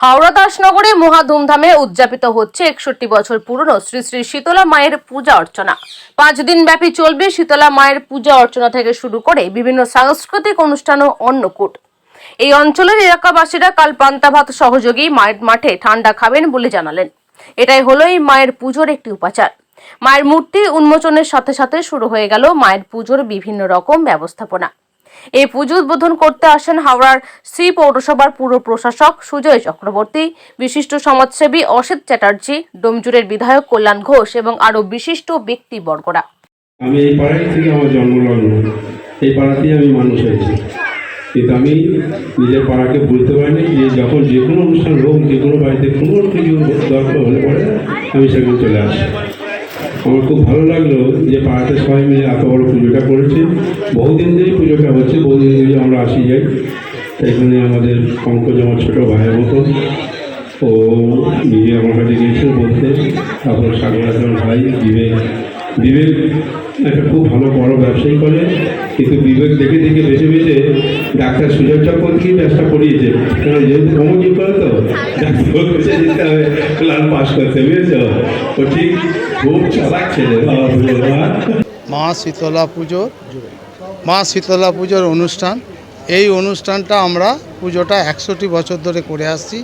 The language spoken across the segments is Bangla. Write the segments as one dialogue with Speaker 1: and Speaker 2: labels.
Speaker 1: হাওড়া দাসনগরে মহা ধুমধামে উদযাপিত হচ্ছে একষট্টি বছর পুরনো শ্রী শ্রী শীতলা মায়ের পূজা অর্চনা। পাঁচ দিন ব্যাপী চলবে শীতলা মায়ের পূজা অর্চনা থেকে শুরু করে বিভিন্ন সাংস্কৃতিক অনুষ্ঠান ও অন্নকূট। এই অঞ্চলের এলাকাবাসীরা কাল পান্তা ভাত সহযোগী মায়ের মাঠে ঠান্ডা খাবেন বলে জানালেন। এটাই হলো এই মায়ের পুজোর একটি উপাচার। মায়ের মূর্তি উন্মোচনের সাথে সাথে শুরু হয়ে গেল মায়ের পুজোর বিভিন্ন রকম ব্যবস্থাপনা। এই পুজো উদ্বোধন করতে আসেন হাওড়ার শ্রী পৌরসভার পুর প্রশাসক সুজয় চক্রবর্তী, বিশিষ্ট সমাজসেবী অসিত চ্যাটার্জি, ডোমজুরের বিধায়ক কল্যাণ ঘোষ এবং আরও বিশিষ্ট ব্যক্তিবর্গরা।
Speaker 2: আমি এই পাড়ায় থেকে আমার জন্মলগ্ন এই পাড়াতেই আমি মানুষ হয়েছি। কিন্তু আমি নিজের পাড়াকে বুঝতে পারিনি। যে যখন যে কোনো অনুষ্ঠান হোক, যে কোনো বাড়িতে কোনো কিছু দরকার হলে পরে আমি সেখানে চলে আসি। আমার খুব ভালো লাগল যে পাড়াতে সবাই মিলে এত বড় পুজোটা করেছে। বহুদিন ধরেই পুজোটা হচ্ছে, বহুদিন ধরে আমরা আসি যাই। এখানে আমাদের পঙ্কজ আমার ছোটো ভাইয়ের মতো। ও নিজে আমার কাছে গিয়েছিল বলতে, তারপর সাগর ভাই, বিবেক বিবেক একটা খুব ভালো, বড় ব্যবসায়ী করে, কিন্তু বিবেক দেখে দেখে বেছে বেছে ডাক্তার সুযোগ চক্রবর্তীকে ব্যবসা করিয়েছে। কারণ যেহেতু কমজি করে তো ডাক্তার বেছে দিতে হবে ক্লাস পাস করতে বুঝেছ? ও ঠিক খুব চালাক ছেলে
Speaker 3: মা। শীতলা পুজো মা শীতলা পুজোর অনুষ্ঠান। এই অনুষ্ঠানটা আমরা পুজোটা একশোটি বছর ধরে করে আসছি।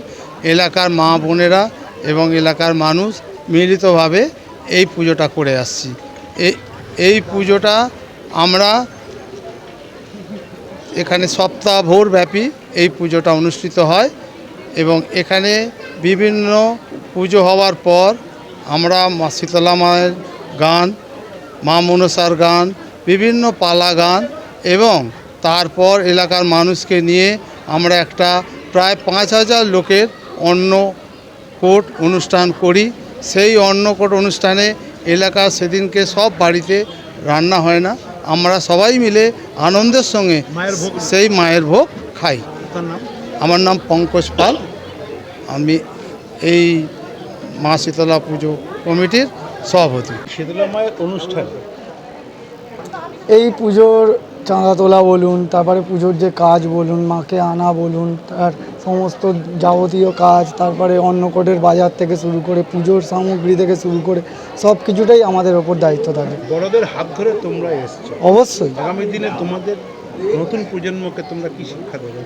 Speaker 3: এলাকার মা বোনেরা এবং এলাকার মানুষ মিলিতভাবে এই পুজোটা করে আসছি। এই পুজোটা আমরা এখানে সপ্তাহভর ব্যাপী এই পুজোটা অনুষ্ঠিত হয় এবং এখানে বিভিন্ন পুজো হওয়ার পর আমরা মা শীতলা মায়ের গান, মা মনসার গান, বিভিন্ন পালা গান এবং তারপর এলাকার মানুষকে নিয়ে আমরা একটা প্রায় পাঁচ হাজার লোকের অন্নকূট অনুষ্ঠান করি। সেই অন্নকূট অনুষ্ঠানে এলাকার সেদিনকে সব বাড়িতে রান্না হয় না। আমরা সবাই মিলে আনন্দের সঙ্গে সেই মায়ের ভোগ খাই। আমার নাম পঙ্কজ পাল। আমি এই মা শীতলা পুজো কমিটির সভাপতি।
Speaker 4: শীতলা মায়ের অনুষ্ঠান।
Speaker 5: এই পুজোর চাঁদা তোলা বলুন তারপরে পুজোর যে কাজ বলুন মাকে আনা বলুন তার সমস্ত যাবতীয় কাজ তারপরে অন্নকোটের বাজার থেকে শুরু করে পুজোর সামগ্রী থেকে শুরু করে সব কিছুটাই আমাদের ওপর দায়িত্ব থাকে।
Speaker 4: বড়দের হাত ধরে তোমরা এসছো।
Speaker 5: অবশ্যই।
Speaker 4: আগামী দিনে তোমাদের নতুন প্রজন্মকে তোমরা কি শিক্ষা দেবে?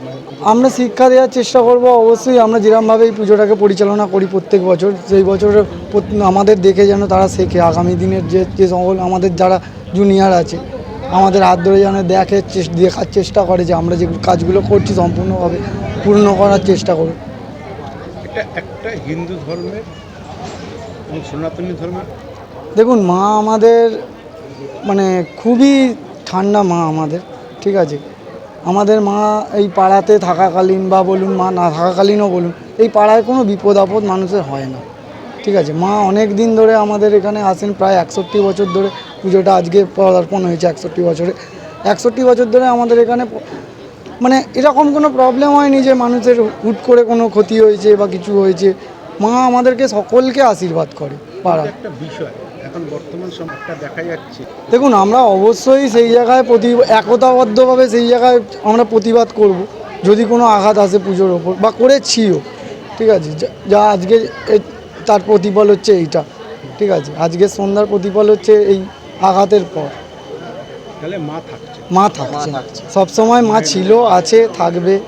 Speaker 5: আমরা শিক্ষা দেওয়ার চেষ্টা করব অবশ্যই আমরা যেরকমভাবে এই পুজোটাকে পরিচালনা করি প্রত্যেক বছর সেই বছর আমাদের দেখে যেন তারা শেখে। আগামী দিনের যে যে সকল আমাদের যারা জুনিয়র আছে আমাদের হাত ধরে যেন দেখে দেখার চেষ্টা করে যে আমরা যে কাজগুলো করছি সম্পূর্ণভাবে পূর্ণ করার চেষ্টা করি
Speaker 4: এটা একটা হিন্দু ধর্মের সনাতনী ধর্মের?
Speaker 5: দেখুন মা আমাদের মানে খুবই ঠান্ডা মা আমাদের ঠিক আছে? আমাদের মা এই পাড়াতে থাকাকালীন বা বলুন মা না থাকাকালীনও বলুন এই পাড়ায় কোনো বিপদ আপদ মানুষের হয় না ঠিক আছে? মা অনেক দিন ধরে আমাদের এখানে আসেন প্রায় একষট্টি বছর ধরে পুজোটা আজকে পদার্পণ হয়েছে একষট্টি বছরে। একষট্টি বছর ধরে আমাদের এখানে মানে এরকম কোনো প্রবলেম হয়নি যে মানুষের হুট করে কোনো ক্ষতি হয়েছে বা কিছু হয়েছে। মা আমাদেরকে সকলকে আশীর্বাদ করে পাড়ায়।
Speaker 4: একটা বিষয় এখন বর্তমান সময়টা দেখা যাচ্ছে।
Speaker 5: দেখুন আমরা অবশ্যই সেই জায়গায় প্রতি একতাবদ্ধভাবে সেই জায়গায় আমরা প্রতিবাদ করব। যদি কোনো আঘাত আসে পুজোর ওপর বা করেছিও ঠিক আছে? যা- যা আজকে তার প্রতিফল হচ্ছে এইটা ঠিক আছে? আজকে সন্ধ্যার প্রতিফল হচ্ছে এই আঘাতের পর।
Speaker 4: তাহলে মা থাকছে।
Speaker 5: মা থাকছে। সব সময় মা ছিল আছে থাকবে।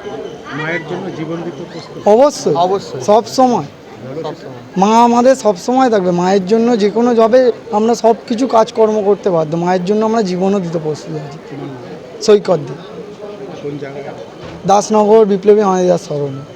Speaker 4: মায়ের জন্য জীবন দিতে
Speaker 5: অবশ্যই। অবশ্যই। সব সময়। মা আমাদের সব সময় থাকবে। মায়ের জন্য যে কোনো জবে আমরা সব কিছু কাজকর্ম করতে বাধ্য। মায়ের জন্য আমরা জীবনও দিতে প্রস্তুত আছি। সৈকত দিয়ে। দাসনগর বিপ্লবী আমাদের স্মরণে